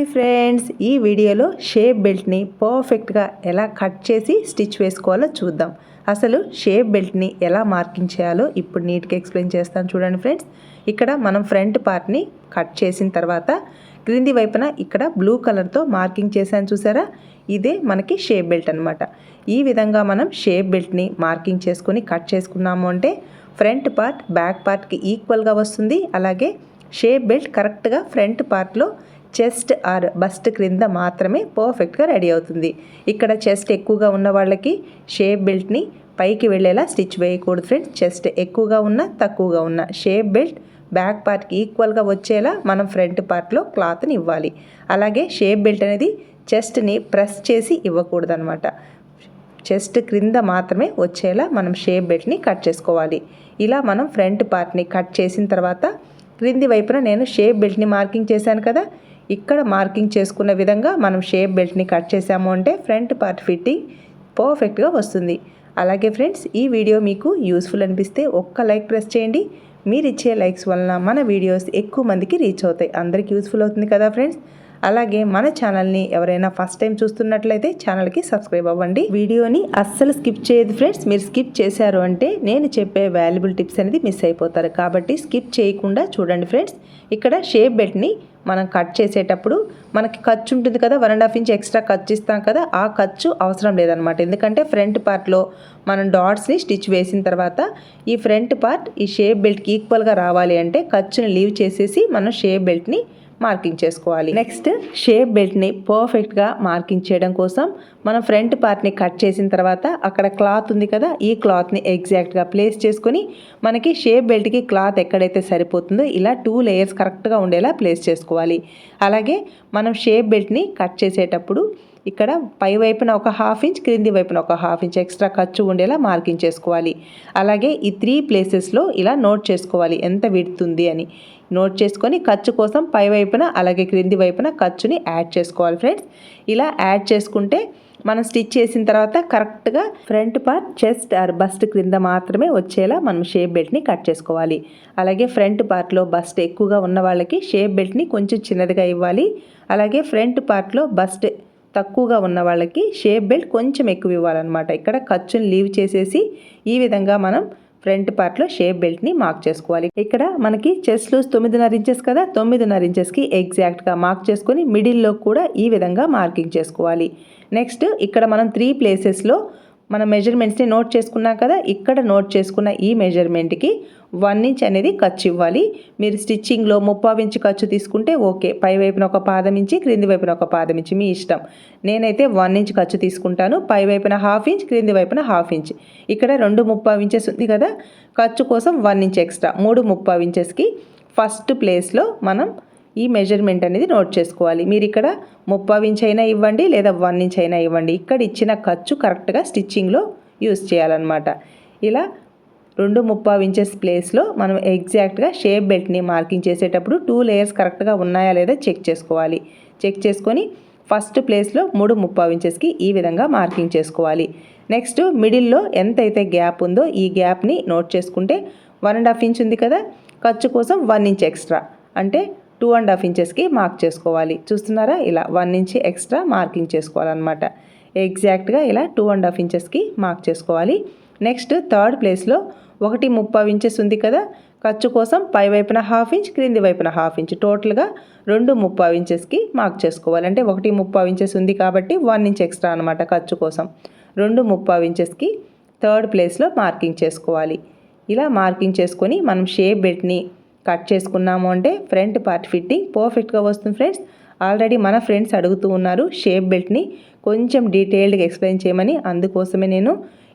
Hi friends ఈ వీడియోలో shape బెల్ట్ని పర్ఫెక్ట్గా ఎలా కట్ చేసి స్టిచ్ వేసుకోవాలో చూద్దాం. అసలు షేప్ బెల్ట్ని ఎలా మార్కింగ్ చేయాలో ఇప్పుడు నీట్గా ఎక్స్ప్లెయిన్ చేస్తాను చూడండి ఫ్రెండ్స్. ఇక్కడ మనం ఫ్రంట్ పార్ట్ని కట్ చేసిన తర్వాత క్రింది వైపున ఇక్కడ బ్లూ కలర్తో మార్కింగ్ చేశాను చూసారా? ఇదే మనకి షేప్ బెల్ట్ అనమాట ఈ విధంగా మనం షేప్ బెల్ట్ని మార్కింగ్ చేసుకొని కట్ చేసుకున్నాము అంటే ఫ్రంట్ పార్ట్ బ్యాక్ పార్ట్కి ఈక్వల్గా వస్తుంది. అలాగే షేప్ బెల్ట్ కరెక్ట్గా ఫ్రంట్ పార్ట్లో చెస్ట్ ఆర్ బస్ట్ క్రింద మాత్రమే పర్ఫెక్ట్గా రెడీ అవుతుంది. ఇక్కడ చెస్ట్ ఎక్కువగా ఉన్న వాళ్ళకి షేప్ బెల్ట్ని పైకి వెళ్ళేలా స్టిచ్ వేయకూడదు ఫ్రెండ్స్. చెస్ట్ ఎక్కువగా ఉన్న తక్కువగా ఉన్న షేప్ బెల్ట్ బ్యాక్ పార్ట్కి ఈక్వల్గా వచ్చేలా మనం ఫ్రంట్ పార్ట్లో క్లాత్ని ఇవ్వాలి. అలాగే షేప్ బెల్ట్ అనేది చెస్ట్ని ప్రెస్ చేసి ఇవ్వకూడదు అనమాట చెస్ట్ క్రింద మాత్రమే వచ్చేలా మనం షేప్ బెల్ట్ని కట్ చేసుకోవాలి. ఇలా మనం ఫ్రంట్ పార్ట్ని కట్ చేసిన తర్వాత క్రింది వైపున నేను షేప్ బెల్ట్ని మార్కింగ్ చేశాను కదా ఇక్కడ మార్కింగ్ చేసుకున్న విధంగా మనం షేప్ బెల్ట్ని కట్ చేసాము అంటే ఫ్రంట్ పార్ట్ ఫిట్టింగ్ పర్ఫెక్ట్గా వస్తుంది. అలాగే ఫ్రెండ్స్ ఈ వీడియో మీకు యూస్ఫుల్ అనిపిస్తే ఒక్క లైక్ ప్రెస్ చేయండి. మీరు ఇచ్చే లైక్స్ వలన మన వీడియోస్ ఎక్కువ మందికి రీచ్ అవుతాయి. అందరికి యూస్ఫుల్ అవుతుంది కదా ఫ్రెండ్స్? అలాగే మన ఛానల్ని ఎవరైనా ఫస్ట్ టైం చూస్తున్నట్లయితే ఛానల్కి సబ్స్క్రైబ్ అవ్వండి. వీడియోని అస్సలు స్కిప్ చేయదు ఫ్రెండ్స్. మీరు స్కిప్ చేశారు అంటే నేను చెప్పే వాల్యుబుల్ టిప్స్ అనేది మిస్ అయిపోతారు. కాబట్టి స్కిప్ చేయకుండా చూడండి ఫ్రెండ్స్. ఇక్కడ షేప్ బెల్ట్ని మనం కట్ చేసేటప్పుడు మనకి ఖర్చు ఉంటుంది కదా one and half inch extra ఖర్చు ఇస్తాం కదా ఆ ఖర్చు అవసరం లేదనమాట ఎందుకంటే ఫ్రంట్ పార్ట్లో మనం డాట్స్ని స్టిచ్ వేసిన తర్వాత ఈ ఫ్రంట్ పార్ట్ ఈ షేప్ బెల్ట్కి ఈక్వల్గా రావాలి అంటే ఖర్చుని లీవ్ చేసేసి మనం షేప్ బెల్ట్ని మార్కింగ్ చేసుకోవాలి నెక్స్ట్ షేప్ బెల్ట్ని పర్ఫెక్ట్గా మార్కింగ్ చేయడం కోసం మనం ఫ్రంట్ పార్ట్ని కట్ చేసిన తర్వాత అక్కడ క్లాత్ ఉంది కదా ఈ క్లాత్ని ఎగ్జాక్ట్గా ప్లేస్ చేసుకొని మనకి షేప్ బెల్ట్కి క్లాత్ ఎక్కడైతే సరిపోతుందో ఇలా టూ లేయర్స్ కరెక్ట్గా ఉండేలా ప్లేస్ చేసుకోవాలి. అలాగే మనం షేప్ బెల్ట్ని కట్ చేసేటప్పుడు ఇక్కడ పై వైపున ఒక హాఫ్ ఇంచ్ క్రింది వైపున ఒక హాఫ్ ఇంచ్ ఎక్స్ట్రా ఖర్చు ఉండేలా మార్కింగ్ చేసుకోవాలి. అలాగే ఈ త్రీ ప్లేసెస్లో ఇలా నోట్ చేసుకోవాలి ఎంత విడుతుంది అని. నోట్ చేసుకొని ఖర్చు కోసం పై వైపున అలాగే క్రింది వైపున ఖర్చుని యాడ్ చేసుకోవాలి ఫ్రెండ్స్. ఇలా యాడ్ చేసుకుంటే మనం స్టిచ్ చేసిన తర్వాత కరెక్ట్గా front part chest or bust క్రింద మాత్రమే వచ్చేలా మనం షేప్ బెల్ట్ని కట్ చేసుకోవాలి. అలాగే ఫ్రంట్ పార్ట్లో బస్ట్ ఎక్కువగా ఉన్న వాళ్ళకి షేప్ బెల్ట్ని కొంచెం చిన్నదిగా ఇవ్వాలి. అలాగే ఫ్రంట్ పార్ట్లో బస్ట్ తక్కువగా ఉన్న వాళ్ళకి షేప్ బెల్ట్ కొంచెం ఎక్కువ ఇవ్వాలన్నమాట. ఇక్కడ ఖర్చుని లీవ్ చేసేసి ఈ విధంగా మనం ఫ్రంట్ పార్ట్లో షేప్ బెల్ట్ని మార్క్ చేసుకోవాలి. ఇక్కడ మనకి చెస్ట్ లూస్ తొమ్మిదిన్నర ఇంచెస్ కదా తొమ్మిదిన్నర ఇంచెస్కి ఎగ్జాక్ట్గా మార్క్ చేసుకొని మిడిల్లో కూడా ఈ విధంగా మార్కింగ్ చేసుకోవాలి. నెక్స్ట్ ఇక్కడ మనం త్రీ ప్లేసెస్లో మన మెజర్మెంట్స్ని నోట్ చేసుకున్నాం కదా ఇక్కడ నోట్ చేసుకున్న ఈ మెజర్మెంట్కి వన్ ఇంచ్ అనేది ఖర్చు ఇవ్వాలి. మీరు స్టిచ్చింగ్లో ముప్పావు ఇంచ్ ఖర్చు తీసుకుంటే ఓకే. పై వైపున ఒక పాదం ఇంచి క్రింది వైపున ఒక పాదం ఇంచి మీ ఇష్టం. నేనైతే వన్ ఇంచ్ ఖర్చు తీసుకుంటాను. పై వైపున హాఫ్ ఇంచ్ క్రింది వైపున హాఫ్ ఇంచ్ ఇక్కడ రెండు ముప్పావు ఇంచెస్ ఉంది కదా ఖర్చు కోసం వన్ ఇంచ్ ఎక్స్ట్రా మూడు ముప్పావు ఇంచెస్కి ఫస్ట్ ప్లేస్లో మనం ఈ మెజర్మెంట్ అనేది నోట్ చేసుకోవాలి. మీరు ఇక్కడ ముప్పావు ఇంచ్ అయినా ఇవ్వండి లేదా వన్ ఇంచ్ అయినా ఇవ్వండి. ఇక్కడ ఇచ్చిన ఖర్చు కరెక్ట్గా స్టిచ్చింగ్లో యూస్ చేయాలన్నమాట. ఇలా రెండు ముప్పావు ఇంచెస్ ప్లేస్లో మనం ఎగ్జాక్ట్గా షేప్ బెల్ట్ని మార్కింగ్ చేసేటప్పుడు టూ లేయర్స్ కరెక్ట్గా ఉన్నాయా లేదా చెక్ చేసుకోవాలి. చెక్ చేసుకొని ఫస్ట్ ప్లేస్లో మూడు ముప్పావు ఇంచెస్కి ఈ విధంగా మార్కింగ్ చేసుకోవాలి. నెక్స్ట్ మిడిల్లో ఎంతైతే గ్యాప్ ఉందో ఈ గ్యాప్ని నోట్ చేసుకుంటే వన్ అండ్ హాఫ్ ఇంచ్ ఉంది కదా ఖర్చు కోసం వన్ ఇంచ్ ఎక్స్ట్రా అంటే టూ అండ్ హాఫ్ ఇంచెస్కి మార్క్ చేసుకోవాలి. చూస్తున్నారా? ఇలా వన్ ఇంచ్ ఎక్స్ట్రా మార్కింగ్ చేసుకోవాలన్నమాట. ఎగ్జాక్ట్గా ఇలా టూ అండ్ హాఫ్ ఇంచెస్కి మార్క్ చేసుకోవాలి. నెక్స్ట్ థర్డ్ ప్లేస్లో ఒకటి ముప్పై ఇంచెస్ ఉంది కదా? ఖర్చు కోసం పై వైపున హాఫ్ ఇంచ్ క్రింది వైపున హాఫ్ ఇంచ్. టోటల్గా రెండు ముప్పై ఇంచెస్కి మార్క్ చేసుకోవాలి. అంటే ఒకటి ముప్పై ఇంచెస్ ఉంది కాబట్టి వన్ ఇంచ్ ఎక్స్ట్రా అనమాట ఖర్చు కోసం. రెండు ముప్పై ఇంచెస్కి థర్డ్ ప్లేస్లో మార్కింగ్ చేసుకోవాలి. ఇలా మార్కింగ్ చేసుకొని మనం షేప్ బెట్ని కట్ చేసుకున్నాము అంటే ఫ్రంట్ పార్ట్ ఫిట్టింగ్ పర్ఫెక్ట్గా వస్తుంది ఫ్రెండ్స్. ఆల్రెడీ మన ఫ్రెండ్స్ అడుగుతూ ఉన్నారు షేప్ బెల్ట్ని కొంచెం డీటెయిల్డ్గా ఎక్స్ప్లెయిన్ చేయమని. అందుకోసమే నేను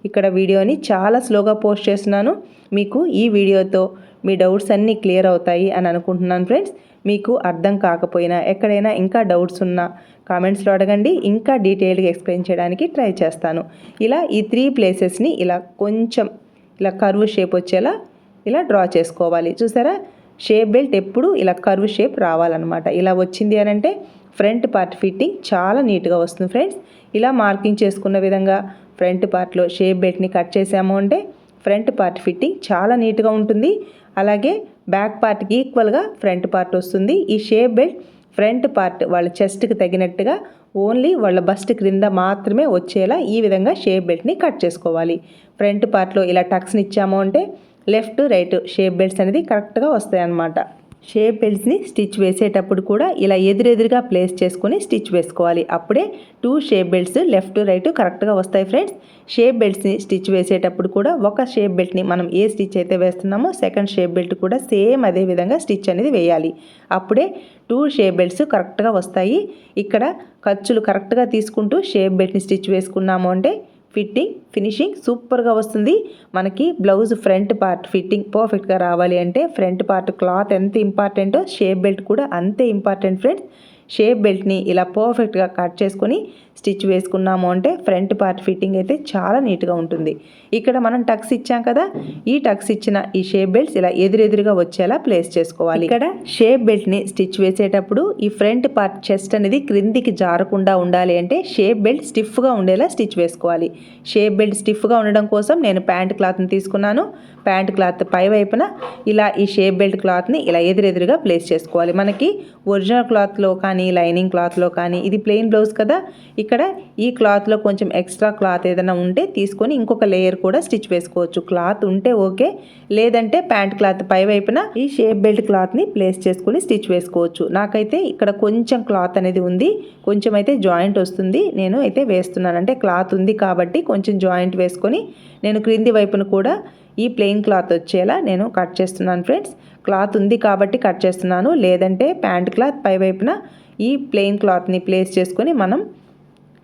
ఇక్కడ వీడియోని చాలా స్లోగా పోస్ట్ చేస్తున్నాను. మీకు ఈ వీడియోతో మీ డౌట్స్ అన్నీ క్లియర్ అవుతాయి అని అనుకుంటున్నాను ఫ్రెండ్స్. మీకు అర్థం కాకపోయినా ఎక్కడైనా ఇంకా డౌట్స్ ఉన్నా కామెంట్స్లో అడగండి. ఇంకా డీటెయిల్డ్గా ఎక్స్ప్లెయిన్ చేయడానికి ట్రై చేస్తాను. ఇలా ఈ త్రీ ప్లేసెస్ని ఇలా కొంచెం ఇలా కర్వ్ షేప్ వచ్చేలా ఇలా డ్రా చేసుకోవాలి. చూసారా? షేప్ బెల్ట్ ఎప్పుడు ఇలా కర్వ్ షేప్ రావాలన్నమాట. ఇలా వచ్చింది అని అంటే ఫ్రంట్ పార్ట్ ఫిట్టింగ్ చాలా నీట్గా వస్తుంది ఫ్రెండ్స్. ఇలా మార్కింగ్ చేసుకున్న విధంగా ఫ్రంట్ పార్ట్లో షేప్ బెల్ట్ని కట్ చేసాము అంటే ఫ్రంట్ పార్ట్ ఫిట్టింగ్ చాలా నీట్గా ఉంటుంది. అలాగే బ్యాక్ పార్ట్కి ఈక్వల్గా ఫ్రంట్ పార్ట్ వస్తుంది. ఈ షేప్ బెల్ట్ ఫ్రంట్ పార్ట్ వాళ్ళ చెస్ట్కి తగినట్టుగా ఓన్లీ వాళ్ళ బస్ట్ క్రింద మాత్రమే వచ్చేలా ఈ విధంగా షేప్ బెల్ట్ని కట్ చేసుకోవాలి. ఫ్రంట్ పార్ట్లో ఇలా టక్స్ని ఇచ్చాము అంటే లెఫ్ట్ రైట్ షేప్ బెల్ట్స్ అనేది కరెక్ట్గా వస్తాయి అన్నమాట షేప్ బెల్ట్స్ని స్టిచ్ వేసేటప్పుడు కూడా ఇలా ఎదురెదురుగా ప్లేస్ చేసుకొని స్టిచ్ వేసుకోవాలి. అప్పుడే two shape belts left right కరెక్ట్గా వస్తాయి ఫ్రెండ్స్. షేప్ బెల్ట్స్ని స్టిచ్ వేసేటప్పుడు కూడా ఒక షేప్ బెల్ట్ని మనం ఏ స్టిచ్ అయితే వేస్తున్నామో సెకండ్ షేప్ బెల్ట్ కూడా సేమ్ అదే విధంగా స్టిచ్ అనేది వేయాలి. అప్పుడే టూ షేప్ బెల్ట్స్ కరెక్ట్గా వస్తాయి. ఇక్కడ ఖర్చులు కరెక్ట్గా తీసుకుంటూ షేప్ బెల్ట్ని స్టిచ్ వేసుకున్నాము అంటే ఫిట్టింగ్ ఫినిషింగ్ సూపర్గా వస్తుంది. మనకి బ్లౌజ్ ఫ్రంట్ పార్ట్ ఫిట్టింగ్ పర్ఫెక్ట్గా రావాలి అంటే ఫ్రంట్ పార్ట్ క్లాత్ ఎంత ఇంపార్టెంటో షేప్ బెల్ట్ కూడా అంతే ఇంపార్టెంట్ ఫ్రెండ్స్. షేప్ బెల్ట్ని ఇలా పర్ఫెక్ట్గా కట్ చేసుకొని స్టిచ్ వేసుకున్నాము అంటే ఫ్రంట్ పార్ట్ ఫిట్టింగ్ అయితే చాలా నీట్గా ఉంటుంది. ఇక్కడ మనం టక్స్ ఇచ్చాం కదా ఈ టక్స్ ఇచ్చిన ఈ షేప్ బెల్ట్స్ ఇలా ఎదురెదురుగా వచ్చేలా ప్లేస్ చేసుకోవాలి. ఇక్కడ షేప్ బెల్ట్ని స్టిచ్ వేసేటప్పుడు ఈ ఫ్రంట్ పార్ట్ చెస్ట్ అనేది క్రిందికి జారకుండా ఉండాలి అంటే షేప్ బెల్ట్ స్టిఫ్గా ఉండేలా స్టిచ్ వేసుకోవాలి. షేప్ బెల్ట్ స్టిఫ్గా ఉండడం కోసం నేను ప్యాంట్ క్లాత్ని తీసుకున్నాను. ప్యాంట్ క్లాత్ పై వైపున ఇలా ఈ షేప్ బెల్ట్ క్లాత్ని ఇలా ఎదురెదురుగా ప్లేస్ చేసుకోవాలి. మనకి ఒరిజినల్ క్లాత్లో కానీ లైనింగ్ క్లాత్లో కానీ ఇది ప్లెయిన్ బ్లౌజ్ కదా ఇక్కడ ఈ క్లాత్లో కొంచెం ఎక్స్ట్రా క్లాత్ ఏదైనా ఉంటే తీసుకొని ఇంకొక లేయర్ కూడా స్టిచ్ వేసుకోవచ్చు. క్లాత్ ఉంటే ఓకే. లేదంటే ప్యాంట్ క్లాత్ పై వైపున ఈ షేప్ బెల్ట్ క్లాత్ని ప్లేస్ చేసుకొని స్టిచ్ వేసుకోవచ్చు. నాకైతే ఇక్కడ కొంచెం క్లాత్ అనేది ఉంది. కొంచెం అయితే జాయింట్ వస్తుంది. నేను అయితే వేస్తున్నాను. అంటే క్లాత్ ఉంది కాబట్టి కొంచెం జాయింట్ వేసుకొని నేను క్రింది వైపున కూడా ఈ ప్లెయిన్ క్లాత్ వచ్చేలా నేను కట్ చేస్తున్నాను ఫ్రెండ్స్. క్లాత్ ఉంది కాబట్టి కట్ చేస్తున్నాను. లేదంటే ప్యాంట్ క్లాత్ పై వైపున ఈ ప్లెయిన్ క్లాత్ని ప్లేస్ చేసుకొని మనం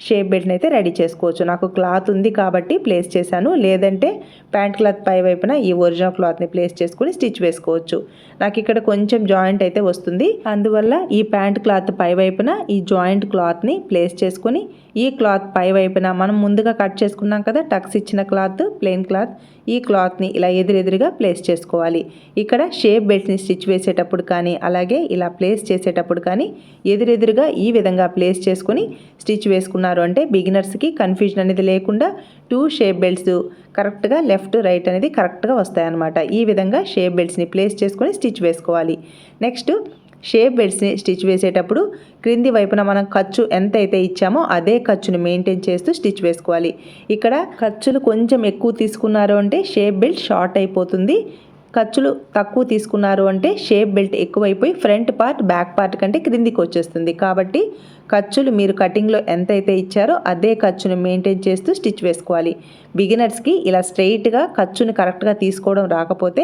షేప్ బెల్ట్ని అయితే రెడీ చేసుకోవచ్చు. నాకు క్లాత్ ఉంది కాబట్టి ప్లేస్ చేశాను. లేదంటే ప్యాంట్ క్లాత్ పై వైపున ఈ ఒరిజినల్ క్లాత్ని ప్లేస్ చేసుకుని స్టిచ్ వేసుకోవచ్చు. నాకు ఇక్కడ కొంచెం జాయింట్ అయితే వస్తుంది. అందువల్ల ఈ ప్యాంట్ క్లాత్ పై వైపున ఈ జాయింట్ క్లాత్ని ప్లేస్ చేసుకొని ఈ క్లాత్ పై వైపున మనం ముందుగా కట్ చేసుకున్నాం కదా టక్స్ ఇచ్చిన క్లాత్ ప్లెయిన్ క్లాత్ ఈ క్లాత్ని ఇలా ఎదురెదురుగా ప్లేస్ చేసుకోవాలి. ఇక్కడ షేప్ బెల్ట్ని స్టిచ్ వేసేటప్పుడు కానీ అలాగే ఇలా ప్లేస్ చేసేటప్పుడు కానీ ఎదురెదురుగా ఈ విధంగా ప్లేస్ చేసుకొని స్టిచ్ వేసుకున్నారు. అంటే బిగినర్స్కి కన్ఫ్యూజన్ అనేది లేకుండా టూ షేప్ బెల్ట్స్ కరెక్ట్గా లెఫ్ట్ రైట్ అనేది కరెక్ట్గా వస్తాయన్నమాట. ఈ విధంగా షేప్ బెల్ట్స్ని ప్లేస్ చేసుకొని స్టిచ్ వేసుకోవాలి. నెక్స్ట్ షేప్ బెల్ట్స్ని స్టిచ్ వేసేటప్పుడు క్రింది వైపున మనం ఖర్చు ఎంత అయితే ఇచ్చామో అదే ఖర్చును మెయింటైన్ చేస్తూ స్టిచ్ వేసుకోవాలి. ఇక్కడ ఖర్చులు కొంచెం ఎక్కువ తీసుకున్నారు అంటే షేప్ బెల్ట్ షార్ట్ అయిపోతుంది. ఖర్చులు తక్కువ తీసుకున్నారు అంటే షేప్ బెల్ట్ ఎక్కువైపోయి ఫ్రంట్ పార్ట్ బ్యాక్ పార్ట్ కంటే క్రిందికి వచ్చేస్తుంది. కాబట్టి ఖర్చులు మీరు కటింగ్లో ఎంత అయితే ఇచ్చారో అదే ఖర్చును మెయింటైన్ చేస్తూ స్టిచ్ వేసుకోవాలి. బిగినర్స్కి ఇలా స్ట్రైట్గా ఖర్చుని కరెక్ట్గా తీసుకోవడం రాకపోతే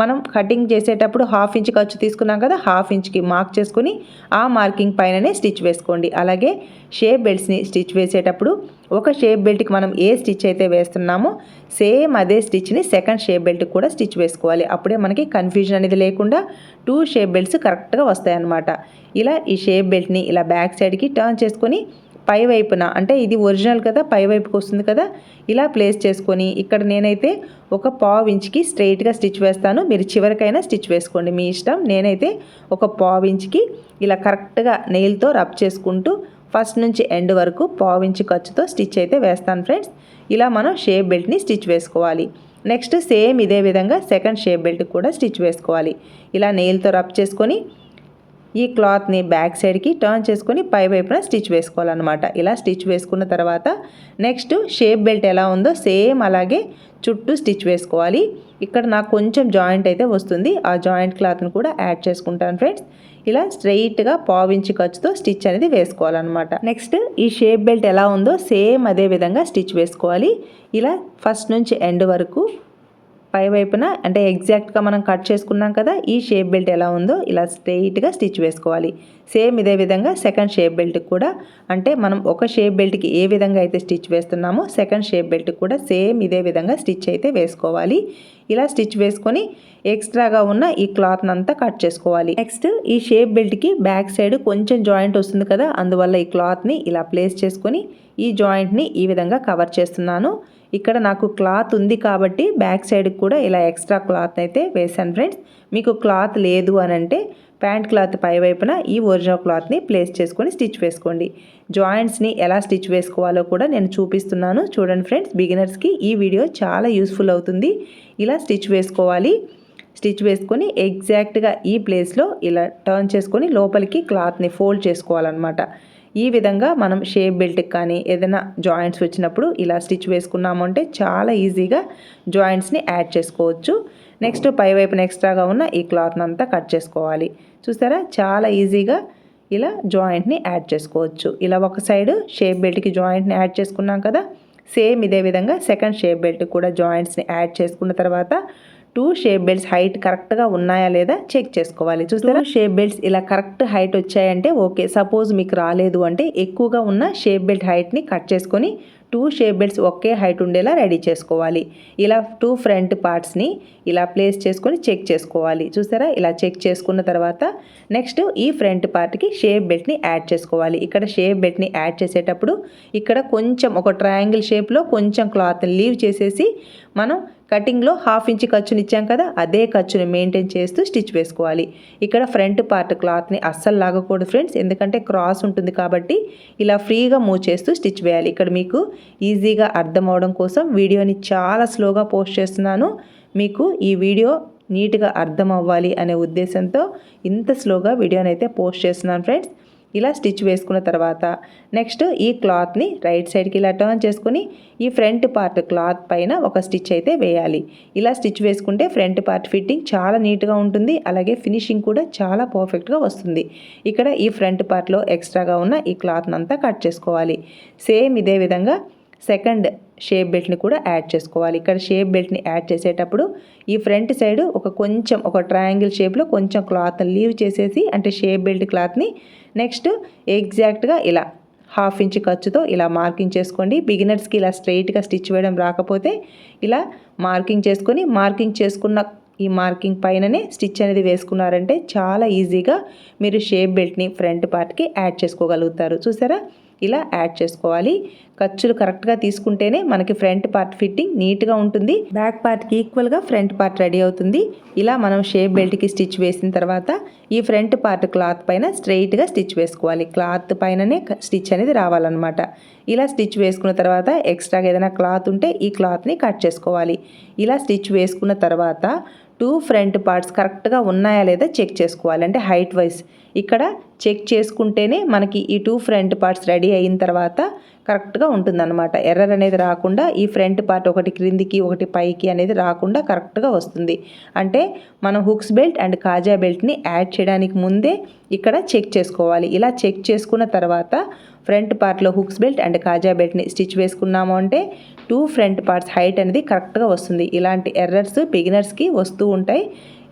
మనం కటింగ్ చేసేటప్పుడు హాఫ్ ఇంచ్ ఖర్చు తీసుకున్నాం కదా హాఫ్ ఇంచ్కి మార్క్ చేసుకుని ఆ మార్కింగ్ పైననే స్టిచ్ వేసుకోండి. అలాగే షేప్ బెల్ట్స్ని స్టిచ్ వేసేటప్పుడు ఒక షేప్ బెల్ట్కి మనం ఏ స్టిచ్ అయితే వేస్తున్నామో సేమ్ అదే స్టిచ్ని సెకండ్ షేప్ బెల్ట్కి కూడా స్టిచ్ వేసుకోవాలి. అప్పుడే మనకి కన్ఫ్యూజన్ అనేది లేకుండా టూ షేప్ బెల్ట్స్ కరెక్ట్గా వస్తాయన్నమాట. ఇలా ఈ షేప్ బెల్ట్ని ఇలా బ్యాక్ సైడ్కి టర్న్ చేసుకొని పై వైపున అంటే ఇది ఒరిజినల్ కదా పై వైపుకి వస్తుంది కదా ఇలా ప్లేస్ చేసుకొని ఇక్కడ నేనైతే ఒక పావు ఇంచ్కి స్ట్రైట్గా స్టిచ్ వేస్తాను. మీరు చివరికైనా స్టిచ్ వేసుకోండి. మీ ఇష్టం నేనైతే ఒక పావు ఇంచ్కి ఇలా కరెక్ట్గా నెయిల్తో రబ్ చేసుకుంటూ ఫస్ట్ నుంచి ఎండ్ వరకు పావు ఇంచు ఖర్చుతో స్టిచ్ అయితే వేస్తాను ఫ్రెండ్స్ ఇలా మనం షేప్ బెల్ట్ని స్టిచ్ వేసుకోవాలి. నెక్స్ట్ సేమ్ ఇదే విధంగా సెకండ్ షేప్ బెల్ట్ కూడా స్టిచ్ వేసుకోవాలి. ఇలా నెయిల్తో రబ్ చేసుకొని ఈ క్లాత్ని బ్యాక్ సైడ్కి టర్న్ చేసుకొని పై వైపున స్టిచ్ వేసుకోవాలన్నమాట. ఇలా స్టిచ్ వేసుకున్న తర్వాత నెక్స్ట్ షేప్ బెల్ట్ ఎలా ఉందో సేమ్ అలాగే చుట్టూ స్టిచ్ వేసుకోవాలి. ఇక్కడ నాకు కొంచెం జాయింట్ అయితే వస్తుంది. ఆ జాయింట్ క్లాత్ని కూడా యాడ్ చేసుకుంటాను ఫ్రెండ్స్. ఇలా స్ట్రైట్గా పావించి ఖర్చుతో స్టిచ్ అనేది వేసుకోవాలన్నమాట. నెక్స్ట్ ఈ షేప్ బెల్ట్ ఎలా ఉందో సేమ్ అదే విధంగా స్టిచ్ వేసుకోవాలి. ఇలా ఫస్ట్ నుంచి ఎండ్ వరకు పై వైపున అంటే ఎగ్జాక్ట్గా మనం కట్ చేసుకున్నాం కదా ఈ షేప్ బెల్ట్ ఎలా ఉందో ఇలా స్ట్రెయిట్గా స్టిచ్ వేసుకోవాలి. సేమ్ ఇదే విధంగా సెకండ్ షేప్ బెల్ట్ కూడా అంటే మనం ఒక షేప్ బెల్ట్కి ఏ విధంగా అయితే స్టిచ్ వేస్తున్నామో సెకండ్ షేప్ బెల్ట్ కూడా సేమ్ ఇదే విధంగా స్టిచ్ అయితే వేసుకోవాలి. ఇలా స్టిచ్ వేసుకొని ఎక్స్ట్రాగా ఉన్న ఈ క్లాత్ని అంతా కట్ చేసుకోవాలి. నెక్స్ట్ ఈ షేప్ బెల్ట్కి బ్యాక్ సైడ్ కొంచెం జాయింట్ వస్తుంది కదా అందువల్ల ఈ క్లాత్ని ఇలా ప్లేస్ చేసుకొని ఈ జాయింట్ని ఈ విధంగా కవర్ చేస్తున్నాను. ఇక్కడ నాకు క్లాత్ ఉంది కాబట్టి బ్యాక్ సైడ్కి కూడా ఇలా ఎక్స్ట్రా క్లాత్ అయితే వేసాను ఫ్రెండ్స్. మీకు క్లాత్ లేదు అని అంటే ప్యాంట్ క్లాత్ పై వైపున ఈ ఒరిజినల్ క్లాత్ని ప్లేస్ చేసుకొని స్టిచ్ వేసుకోండి. జాయింట్స్ని ఎలా స్టిచ్ వేసుకోవాలో కూడా నేను చూపిస్తున్నాను. చూడండి ఫ్రెండ్స్ బిగినర్స్కి ఈ వీడియో చాలా యూస్ఫుల్ అవుతుంది. ఇలా స్టిచ్ వేసుకోవాలి. స్టిచ్ వేసుకొని ఎగ్జాక్ట్గా ఈ ప్లేస్లో ఇలా టర్న్ చేసుకొని లోపలికి క్లాత్ని ఫోల్డ్ చేసుకోవాలన్నమాట. ఈ విధంగా మనం షేప్ బెల్ట్కి కానీ ఏదైనా జాయింట్స్ వచ్చినప్పుడు ఇలా స్టిచ్ వేసుకున్నాము అంటే చాలా ఈజీగా జాయింట్స్ని యాడ్ చేసుకోవచ్చు. నెక్స్ట్ పై వైపున ఎక్స్ట్రాగా ఉన్న ఈ క్లాత్ని అంతా కట్ చేసుకోవాలి. చూసారా? చాలా ఈజీగా ఇలా జాయింట్ని యాడ్ చేసుకోవచ్చు. ఇలా ఒక సైడ్ షేప్ బెల్ట్కి జాయింట్ని యాడ్ చేసుకున్నాం కదా? సేమ్ ఇదే విధంగా సెకండ్ షేప్ బెల్ట్ కూడా జాయింట్స్ని యాడ్ చేసుకున్న తర్వాత టూ షేప్ బెల్ట్స్ హైట్ కరెక్ట్గా ఉన్నాయా లేదా చెక్ చేసుకోవాలి. చూస్తారా షేప్ బెల్ట్స్ ఇలా కరెక్ట్ హైట్ వచ్చాయంటే ఓకే. సపోజ్ మీకు రాలేదు అంటే ఎక్కువగా ఉన్న షేప్ బెల్ట్ హైట్ని కట్ చేసుకొని టూ షేప్ బెల్ట్స్ ఒకే హైట్ ఉండేలా రెడీ చేసుకోవాలి. ఇలా టూ ఫ్రంట్ పార్ట్స్ని ఇలా ప్లేస్ చేసుకొని చెక్ చేసుకోవాలి. చూసారా? ఇలా చెక్ చేసుకున్న తర్వాత నెక్స్ట్ ఈ ఫ్రంట్ పార్ట్కి షేప్ బెల్ట్ని యాడ్ చేసుకోవాలి. ఇక్కడ షేప్ బెల్ట్ని యాడ్ చేసేటప్పుడు ఇక్కడ కొంచెం ఒక ట్రయాంగిల్ షేప్లో కొంచెం క్లాత్ లీవ్ చేసేసి మనం కటింగ్లో హాఫ్ ఇంచ్ ఖర్చుని ఇచ్చాం కదా అదే ఖర్చుని మెయింటైన్ చేస్తూ స్టిచ్ వేసుకోవాలి. ఇక్కడ ఫ్రంట్ పార్ట్ క్లాత్ని అస్సలు లాగకూడదు ఫ్రెండ్స్ ఎందుకంటే క్రాస్ ఉంటుంది కాబట్టి ఇలా ఫ్రీగా మూవ్ చేస్తూ స్టిచ్ వేయాలి. ఇక్కడ మీకు ఈజీగా అర్థం అవడం కోసం వీడియోని చాలా స్లోగా పోస్ట్ చేస్తున్నాను. మీకు ఈ వీడియో నీట్గా అర్థం అవ్వాలి అనే ఉద్దేశంతో ఇంత స్లోగా వీడియోని అయితే పోస్ట్ చేస్తున్నాను ఫ్రెండ్స్. ఇలా స్టిచ్ వేసుకున్న తర్వాత నెక్స్ట్ ఈ క్లాత్ని రైట్ సైడ్కి ఇలా టర్న్ చేసుకుని ఈ ఫ్రంట్ పార్ట్ క్లాత్ పైన ఒక స్టిచ్ అయితే వేయాలి. ఇలా స్టిచ్ వేసుకుంటే ఫ్రంట్ పార్ట్ ఫిట్టింగ్ చాలా నీట్గా ఉంటుంది. అలాగే ఫినిషింగ్ కూడా చాలా పర్ఫెక్ట్గా వస్తుంది. ఇక్కడ ఈ ఫ్రంట్ పార్ట్లో ఎక్స్ట్రాగా ఉన్న ఈ క్లాత్ని అంతా కట్ చేసుకోవాలి. సేమ్ ఇదే విధంగా సెకండ్ షేప్ బెల్ట్ని కూడా యాడ్ చేసుకోవాలి. ఇక్కడ షేప్ బెల్ట్ని యాడ్ చేసేటప్పుడు ఈ ఫ్రంట్ సైడ్ ఒక కొంచెం ఒక ట్రయాంగిల్ షేప్లో కొంచెం క్లాత్ని లీవ్ చేసేసి అంటే షేప్ బెల్ట్ క్లాత్ని నెక్స్ట్ ఎగ్జాక్ట్గా ఇలా హాఫ్ ఇంచ్ ఖర్చుతో ఇలా మార్కింగ్ చేసుకోండి. బిగినర్స్కి ఇలా స్ట్రైట్గా స్టిచ్ వేయడం రాకపోతే ఇలా మార్కింగ్ చేసుకొని మార్కింగ్ చేసుకున్న ఈ మార్కింగ్ పైననే స్టిచ్ అనేది వేసుకున్నారంటే చాలా ఈజీగా మీరు షేప్ బెల్ట్ని ఫ్రంట్ పార్ట్కి యాడ్ చేసుకోగలుగుతారు. చూసారా? ఇలా యాడ్ చేసుకోవాలి. ఖర్చులు కరెక్ట్గా తీసుకుంటేనే మనకి ఫ్రంట్ పార్ట్ ఫిట్టింగ్ నీట్గా ఉంటుంది. బ్యాక్ పార్ట్కి ఈక్వల్గా ఫ్రంట్ పార్ట్ రెడీ అవుతుంది. ఇలా మనం షేప్ బెల్ట్కి స్టిచ్ వేసిన తర్వాత ఈ ఫ్రంట్ పార్ట్ క్లాత్ పైన స్ట్రైట్గా స్టిచ్ వేసుకోవాలి. క్లాత్ పైననే స్టిచ్ అనేది రావాలన్నమాట. ఇలా స్టిచ్ వేసుకున్న తర్వాత ఎక్స్ట్రాగా ఏదైనా క్లాత్ ఉంటే ఈ క్లాత్ని కట్ చేసుకోవాలి. ఇలా స్టిచ్ వేసుకున్న తర్వాత టూ ఫ్రంట్ పార్ట్స్ కరెక్ట్గా ఉన్నాయా లేదా చెక్ చేసుకోవాలి. అంటే హైట్ వైజ్ ఇక్కడ చెక్ చేసుకుంటేనే మనకి ఈ టూ ఫ్రంట్ పార్ట్స్ రెడీ అయిన తర్వాత కరెక్ట్గా ఉంటుందన్నమాట. ఎర్రర్ అనేది రాకుండా ఈ ఫ్రంట్ పార్ట్ ఒకటి క్రిందికి ఒకటి పైకి అనేది రాకుండా కరెక్ట్గా వస్తుంది. అంటే మనం హుక్స్ బెల్ట్ అండ్ కాజా బెల్ట్ని యాడ్ చేయడానికి ముందే ఇక్కడ చెక్ చేసుకోవాలి. ఇలా చెక్ చేసుకున్న తర్వాత ఫ్రంట్ పార్ట్లో హుక్స్ బెల్ట్ అండ్ కాజా బెల్ట్ని స్టిచ్ వేసుకున్నాము అంటే టూ ఫ్రంట్ పార్ట్స్ హైట్ అనేది కరెక్ట్గా వస్తుంది. ఇలాంటి ఎర్రర్స్ బిగినర్స్కి వస్తూ ఉంటాయి.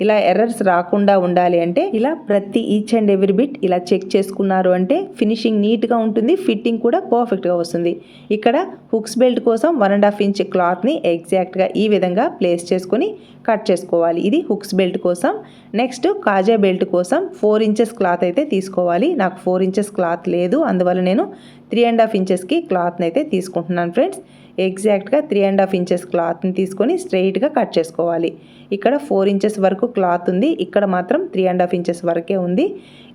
ఇలా ఎర్రర్స్ రాకుండా ఉండాలి అంటే ఇలా ప్రతి ఈచ్ అండ్ ఎవ్రీ బిట్ ఇలా చెక్ చేసుకున్నారు అంటే ఫినిషింగ్ నీట్గా ఉంటుంది. ఫిట్టింగ్ కూడా పర్ఫెక్ట్గా వస్తుంది. ఇక్కడ హుక్స్ బెల్ట్ కోసం వన్ అండ్ హాఫ్ ఇంచ్ క్లాత్ని ఎగ్జాక్ట్గా ఈ విధంగా ప్లేస్ చేసుకొని కట్ చేసుకోవాలి. ఇది హుక్స్ బెల్ట్ కోసం. నెక్స్ట్ కాజా బెల్ట్ కోసం ఫోర్ ఇంచెస్ క్లాత్ అయితే తీసుకోవాలి. నాకు ఫోర్ ఇంచెస్ క్లాత్ లేదు. అందువల్ల నేను త్రీ అండ్ హాఫ్ ఇంచెస్కి క్లాత్ని అయితే తీసుకుంటున్నాను ఫ్రెండ్స్. ఎగ్జాక్ట్గా త్రీ అండ్ హాఫ్ ఇంచెస్ క్లాత్ని తీసుకొని స్ట్రైట్గా కట్ చేసుకోవాలి. ఇక్కడ ఫోర్ ఇంచెస్ వరకు క్లాత్ ఉంది. ఇక్కడ మాత్రం త్రీ అండ్ హాఫ్ ఇంచెస్ వరకే ఉంది.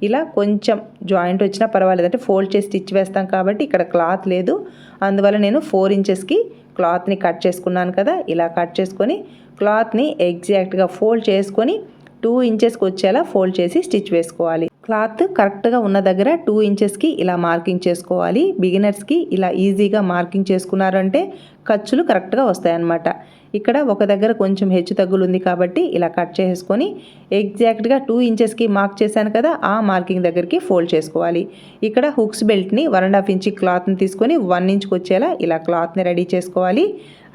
ఇలా కొంచెం జాయింట్ వచ్చినా పర్వాలేదు. అంటే ఫోల్డ్ చేసి స్టిచ్ వేస్తాం కాబట్టి ఇక్కడ క్లాత్ లేదు. అందువల్ల నేను ఫోర్ ఇంచెస్కి క్లాత్ని కట్ చేసుకున్నాను కదా ఇలా కట్ చేసుకొని క్లాత్ని ఎగ్జాక్ట్గా ఫోల్డ్ చేసుకొని టూ ఇంచెస్కి వచ్చేలా ఫోల్డ్ చేసి స్టిచ్ వేసుకోవాలి. క్లాత్ కరెక్ట్గా ఉన్న దగ్గర టూ ఇంచెస్కి ఇలా మార్కింగ్ చేసుకోవాలి. బిగినర్స్కి ఇలా ఈజీగా మార్కింగ్ చేసుకున్నారంటే ఖర్చులు కరెక్ట్గా వస్తాయన్నమాట. ఇక్కడ ఒక దగ్గర కొంచెం హెచ్చు తగ్గులు ఉంది కాబట్టి ఇలా కట్ చేసుకొని ఎగ్జాక్ట్గా టూ ఇంచెస్కి మార్క్ చేశాను కదా ఆ మార్కింగ్ దగ్గరికి ఫోల్డ్ చేసుకోవాలి. ఇక్కడ హుక్స్ బెల్ట్ని వన్ అండ్ హాఫ్ ఇంచ్ క్లాత్ని తీసుకొని వన్ ఇంచ్కి వచ్చేలా ఇలా క్లాత్ని రెడీ చేసుకోవాలి.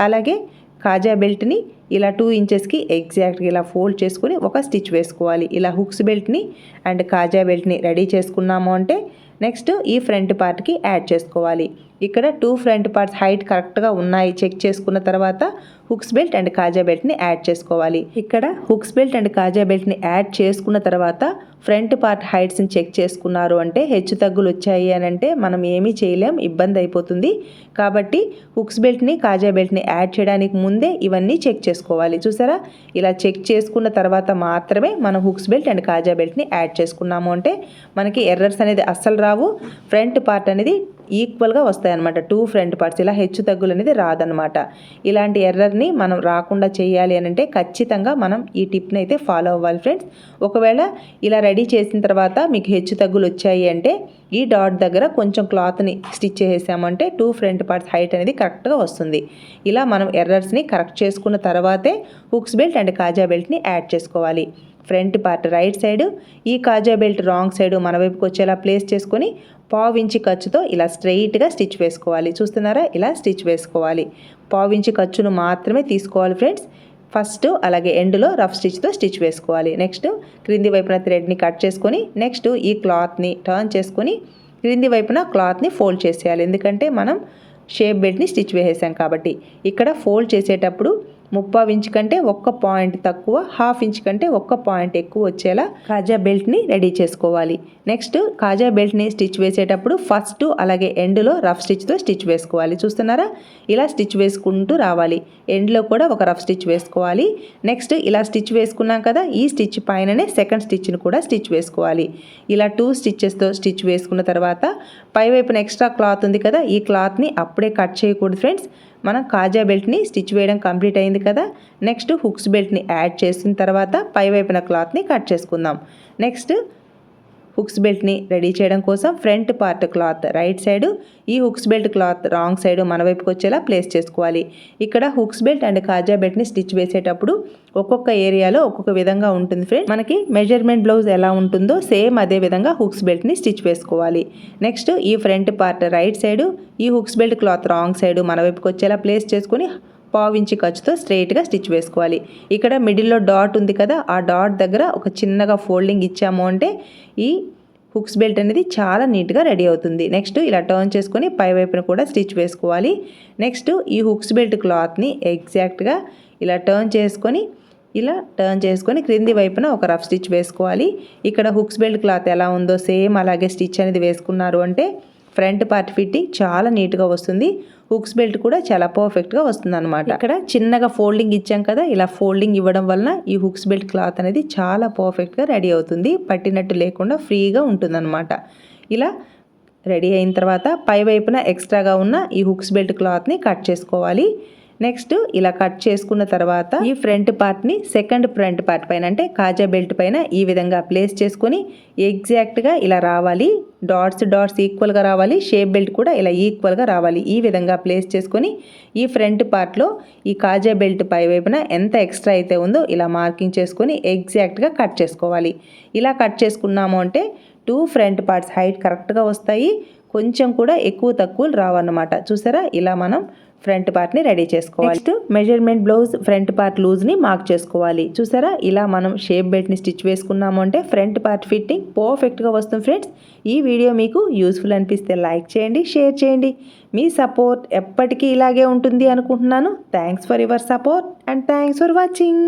అలాగే కాజా బెల్ట్ని ఇలా టూ ఇంచెస్కి ఎగ్జాక్ట్గా ఇలా ఫోల్డ్ చేసుకుని ఒక స్టిచ్ వేసుకోవాలి. ఇలా హుక్స్ బెల్ట్ని అండ్ కాజా బెల్ట్ని రెడీ చేసుకున్నాము అంటే నెక్స్ట్ ఈ ఫ్రంట్ పార్ట్కి యాడ్ చేసుకోవాలి. ఇక్కడ టూ ఫ్రంట్ పార్ట్స్ హైట్ కరెక్ట్గా ఉన్నాయి. చెక్ చేసుకున్న తర్వాత హుక్స్ బెల్ట్ అండ్ కాజా బెల్ట్ని యాడ్ చేసుకోవాలి. ఇక్కడ హుక్స్ బెల్ట్ అండ్ కాజా బెల్ట్ని యాడ్ చేసుకున్న తర్వాత ఫ్రంట్ పార్ట్ హైట్స్ని చెక్ చేసుకున్నారు అంటే హెచ్చు తగ్గులు వచ్చాయి అని అంటే మనం ఏమీ చేయలేం ఇబ్బంది అయిపోతుంది. కాబట్టి హుక్స్ బెల్ట్ని కాజా బెల్ట్ని యాడ్ చేయడానికి ముందే ఇవన్నీ చెక్ చేసుకోవాలి. చూసారా? ఇలా చెక్ చేసుకున్న తర్వాత మాత్రమే మనం హుక్స్ బెల్ట్ అండ్ కాజా బెల్ట్ని యాడ్ చేసుకున్నాము అంటే మనకి ఎర్రర్స్ అనేది అస్సలు రావు. ఫ్రంట్ పార్ట్ అనేది ఈక్వల్గా వస్తాయన్నమాట. టూ ఫ్రంట్ పార్ట్స్ ఇలా హెచ్చు తగ్గులు అనేది రాదనమాట ఇలాంటి ఎర్రర్ని మనం రాకుండా చేయాలి అని అంటే ఖచ్చితంగా మనం ఈ టిప్ని అయితే ఫాలో అవ్వాలి ఫ్రెండ్స్. ఒకవేళ ఇలా రెడీ చేసిన తర్వాత మీకు హెచ్చు తగ్గులు వచ్చాయి అంటే ఈ డాట్ దగ్గర కొంచెం క్లాత్ని స్టిచ్ చేసామంటే టూ ఫ్రంట్ పార్ట్స్ హైట్ అనేది కరెక్ట్గా వస్తుంది. ఇలా మనం ఎర్రర్స్ని కరెక్ట్ చేసుకున్న తర్వాతే హుక్స్ బెల్ట్ అండ్ కాజా బెల్ట్ని యాడ్ చేసుకోవాలి. ఫ్రంట్ పార్ట్ రైట్ సైడ్ ఈ కాజా బెల్ట్ రాంగ్ సైడ్ మన వైపుకి వచ్చేలా ప్లేస్ చేసుకొని పావించి ఖర్చుతో ఇలా స్ట్రెయిట్గా స్టిచ్ వేసుకోవాలి. చూస్తున్నారా? ఇలా స్టిచ్ వేసుకోవాలి. పావించి ఖర్చును మాత్రమే తీసుకోవాలి ఫ్రెండ్స్ ఫస్ట్ అలాగే ఎండ్లో రఫ్ స్టిచ్తో స్టిచ్ వేసుకోవాలి. నెక్స్ట్ క్రింది వైపున థ్రెడ్ని కట్ చేసుకొని నెక్స్ట్ ఈ క్లాత్ని టర్న్ చేసుకొని క్రింది వైపున క్లాత్ని ఫోల్డ్ చేసేయాలి. ఎందుకంటే మనం షేప్ బెల్ట్ని స్టిచ్ వేసేసాం కాబట్టి. ఇక్కడ ఫోల్డ్ చేసేటప్పుడు ముప్పావు ఇంచ్ కంటే ఒక్క పాయింట్ తక్కువ హాఫ్ ఇంచ్ కంటే ఒక్క పాయింట్ ఎక్కువ వచ్చేలా కాజా బెల్ట్ని రెడీ చేసుకోవాలి. నెక్స్ట్ కాజా బెల్ట్ని స్టిచ్ వేసేటప్పుడు ఫస్ట్ అలాగే ఎండ్లో రఫ్ స్టిచ్తో స్టిచ్ వేసుకోవాలి. చూస్తున్నారా? ఇలా స్టిచ్ వేసుకుంటూ రావాలి. ఎండ్లో కూడా ఒక రఫ్ స్టిచ్ వేసుకోవాలి. నెక్స్ట్ ఇలా స్టిచ్ వేసుకున్నాం కదా ఈ స్టిచ్ పైననే సెకండ్ స్టిచ్ని కూడా స్టిచ్ వేసుకోవాలి. ఇలా టూ స్టిచ్చెస్తో స్టిచ్ వేసుకున్న తర్వాత పై వైపున ఎక్స్ట్రా క్లాత్ ఉంది కదా ఈ క్లాత్ని అప్పుడే కట్ చేయకూడదు ఫ్రెండ్స్. మనం కాజా బెల్ట్ని స్టిచ్ వేయడం కంప్లీట్ అయింది కదా. నెక్స్ట్ హుక్స్ బెల్ట్ని యాడ్ చేసిన తర్వాత పై వైపున క్లాత్ని కట్ చేసుకుందాం. నెక్స్ట్ హుక్స్ బెల్ట్ని రెడీ చేయడం కోసం front part cloth right side ఈ hooks belt cloth wrong side మన వైపుకి వచ్చేలా ప్లేస్ చేసుకోవాలి. ఇక్కడ హుక్స్ బెల్ట్ అండ్ కాజా బెల్ట్ని స్టిచ్ వేసేటప్పుడు ఒక్కొక్క ఏరియాలో ఒక్కొక్క విధంగా ఉంటుంది ఫ్రెండ్ మనకి మెజర్మెంట్ బ్లౌజ్ ఎలా ఉంటుందో సేమ్ అదే విధంగా హుక్స్ బెల్ట్ని స్టిచ్ వేసుకోవాలి. నెక్స్ట్ ఈ ఫ్రంట్ పార్ట్ రైట్ సైడ్ ఈ hooks belt cloth wrong side మన వైపుకి వచ్చేలా ప్లేస్ చేసుకుని పావించి ఖర్చుతో స్ట్రైట్గా స్టిచ్ వేసుకోవాలి. ఇక్కడ మిడిల్లో డాట్ ఉంది కదా ఆ డాట్ దగ్గర ఒక చిన్నగా ఫోల్డింగ్ ఇచ్చాము అంటే ఈ హుక్స్ బెల్ట్ అనేది చాలా నీట్గా రెడీ అవుతుంది. నెక్స్ట్ ఇలా టర్న్ చేసుకొని పై వైపున కూడా స్టిచ్ వేసుకోవాలి. నెక్స్ట్ ఈ హుక్స్ బెల్ట్ క్లాత్ని ఎగ్జాక్ట్గా ఇలా టర్న్ చేసుకొని ఇలా టర్న్ చేసుకొని క్రింది వైపున ఒక రఫ్ స్టిచ్ వేసుకోవాలి. ఇక్కడ హుక్స్ బెల్ట్ క్లాత్ ఎలా ఉందో సేమ్ అలాగే స్టిచ్ అనేది వేసుకున్నారు అంటే ఫ్రంట్ పార్ట్ ఫిట్టింగ్ చాలా నీట్గా వస్తుంది. హుక్స్ బెల్ట్ కూడా చాలా పర్ఫెక్ట్గా వస్తుంది అనమాట ఇక్కడ చిన్నగా ఫోల్డింగ్ ఇచ్చాం కదా ఇలా ఫోల్డింగ్ ఇవ్వడం వలన ఈ హుక్స్ బెల్ట్ క్లాత్ అనేది చాలా పర్ఫెక్ట్గా రెడీ అవుతుంది. పట్టినట్టు లేకుండా ఫ్రీగా ఉంటుందన్నమాట. ఇలా రెడీ అయిన తర్వాత పై వైపున ఎక్స్ట్రాగా ఉన్న ఈ హుక్స్ బెల్ట్ క్లాత్ని కట్ చేసుకోవాలి. నెక్స్ట్ ఇలా కట్ చేసుకున్న తర్వాత ఈ ఫ్రంట్ పార్ట్ని సెకండ్ ఫ్రంట్ పార్ట్ పైన అంటే కాజా బెల్ట్ పైన ఈ విధంగా ప్లేస్ చేసుకొని ఎగ్జాక్ట్గా ఇలా రావాలి. డాట్స్ డాట్స్ ఈక్వల్గా రావాలి. షేప్ బెల్ట్ కూడా ఇలా ఈక్వల్గా రావాలి. ఈ విధంగా ప్లేస్ చేసుకొని ఈ ఫ్రంట్ పార్ట్లో ఈ కాజా బెల్ట్ పై వైపున ఎంత ఎక్స్ట్రా అయితే ఉందో ఇలా మార్కింగ్ చేసుకొని ఎగ్జాక్ట్గా కట్ చేసుకోవాలి. ఇలా కట్ చేసుకున్నాము అంటే టూ ఫ్రంట్ పార్ట్స్ హైట్ కరెక్ట్గా వస్తాయి. కొంచెం కూడా ఎక్కువ తక్కువ రావన్నమాట. చూసారా? ఇలా మనం ఫ్రంట్ పార్ట్ని రెడీ చేసుకోవాలి. Next measurement blouse front part లూజ్ని mark చేసుకోవాలి. చూసారా? ఇలా మనం షేప్ బెల్ట్ని స్టిచ్ వేసుకున్నాము అంటే ఫ్రంట్ పార్ట్ ఫిట్టింగ్ పర్ఫెక్ట్గా వస్తుంది ఫ్రెండ్స్. ఈ వీడియో మీకు యూస్ఫుల్ అనిపిస్తే లైక్ చేయండి షేర్ చేయండి. మీ సపోర్ట్ ఎప్పటికీ ఇలాగే ఉంటుంది అనుకుంటున్నాను. Thanks for your support and thanks for watching.